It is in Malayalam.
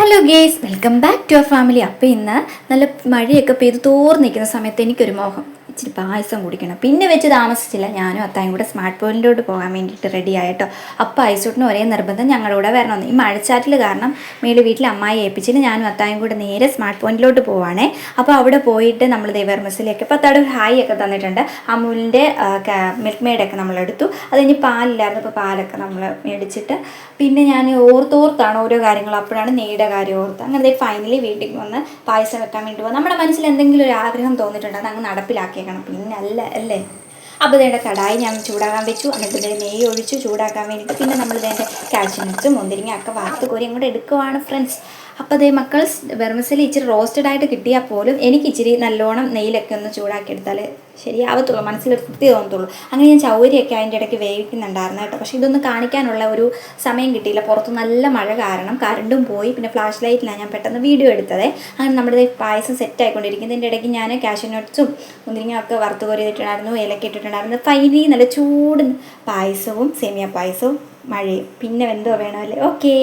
Hello guys welcome back to our family അപ്പോൾ ഇന്ന് നല്ല മഴയൊക്കെ പെയ്ത് തോർന്നിരിക്കുന്ന സമയത്ത് എനിക്കൊരു മോഹം. ഇച്ചിരി പായസം കുടിക്കണം. പിന്നെ വെച്ച് താമസിച്ചില്ല. ഞാനും അത്തായും കൂടെ സ്മാർട്ട് ഫോണിലോട്ട് പോകാൻ വേണ്ടിയിട്ട് റെഡി ആയിട്ടോ അപ്പോൾ ഐസോട്ടിന് ഒരേ നിർബന്ധം ഞങ്ങളുടെ കൂടെ വരണമെന്ന്. ഈ മഴച്ചാറ്റിൽ കാരണം മേളി വീട്ടിൽ അമ്മായി ഏൽപ്പിച്ചിട്ട് ഞാനും അത്തായും കൂടെ നേരെ സ്മാർട്ട് ഫോണിലോട്ട് പോവാണേ. അപ്പോൾ അവിടെ പോയിട്ട് നമ്മൾ ദൈവർമസിലേക്ക് അപ്പോൾ അത്താടെ ഒരു ഹായ് ഒക്കെ തന്നിട്ടുണ്ട്. അമൂലിന്റെ മിൽക്ക് മെയ്ഡൊക്കെ നമ്മളെടുത്തു അത് കഴിഞ്ഞ് പാലില്ലായിരുന്നു. അപ്പോൾ പാലൊക്കെ നമ്മൾ മേടിച്ചിട്ട് പിന്നെ ഞാൻ ഓർത്തോർത്താണ് ഓരോ കാര്യങ്ങളും. അപ്പോഴാണ് നെയ്യുടെ കാര്യം ഓർത്ത് അങ്ങനെ ഫൈനലി വീട്ടിൽ വന്ന് പായസം വെക്കാൻ വേണ്ടി പോകും നമ്മുടെ മനസ്സിൽ എന്തെങ്കിലും ഒരു ആഗ്രഹം തോന്നിയിട്ടുണ്ട്? അത് അങ്ങ് നടപ്പിലാക്കിയേക്കണം. പിന്നെ അല്ല? അല്ലേ അപ്പോൾ ഇതേണ്ട കടായി ഞാൻ ചൂടാക്കാൻ വെച്ചു. എന്നിട്ട് ഇതേ നെയ്യ് ഒഴിച്ചു ചൂടാക്കാൻ വേണ്ടിയിട്ട് പിന്നെ നമ്മൾ ഇതേന്റെ കാഷ്യൂ നട്ട്സും മുന്തിരിങ്ങ ഒക്കെ വാർത്ത് കോരി അങ്ങോട്ട് എടുക്കുവാണ് ഫ്രണ്ട്സ് അപ്പോൾ അതേ മക്കൾ വെർമസലി ഇച്ചിരി റോസ്റ്റഡ് ആയിട്ട് കിട്ടിയാൽ പോലും എനിക്ക് ഇച്ചിരി നല്ലോണം നെയ്യിലൊക്കെ ഒന്ന് ചൂടാക്കി എടുത്താൽ ശരിയാവത്തുള്ളൂ മനസ്സിൽ തൃപ്തി തോന്നത്തുള്ളൂ. അങ്ങനെ ഞാൻ ചൗരിയൊക്കെ അതിന്റെ ഇടയ്ക്ക് വേവിക്കുന്നുണ്ടായിരുന്നു കേട്ടോ. പക്ഷേ ഇതൊന്നും കാണിക്കാനുള്ള ഒരു സമയം കിട്ടിയില്ല. പുറത്ത് നല്ല മഴ കാരണം കറണ്ടും പോയി. പിന്നെ ഫ്ലാഷ് ലൈറ്റിലാണ് ഞാൻ പെട്ടെന്ന് വീഡിയോ എടുത്തത്. അങ്ങനെ നമ്മുടെ പായസം സെറ്റ് ആയിക്കൊണ്ടിരിക്കുന്നതിന്റെ ഇടയ്ക്ക് ഞാൻ ക്യാഷ് നട്ട്സും മുന്തിരിങ്ങയൊക്കെ വറുത്ത് കോരി ഇട്ടിട്ടുണ്ടായിരുന്നു ഏലക്ക ഇട്ടിട്ടുണ്ടായിരുന്നു. ഫൈനലി നല്ല ചൂട് പായസവും സേമിയ പായസവും മഴയും. പിന്നെ എന്തോ വേണമല്ലേ? ഓക്കേ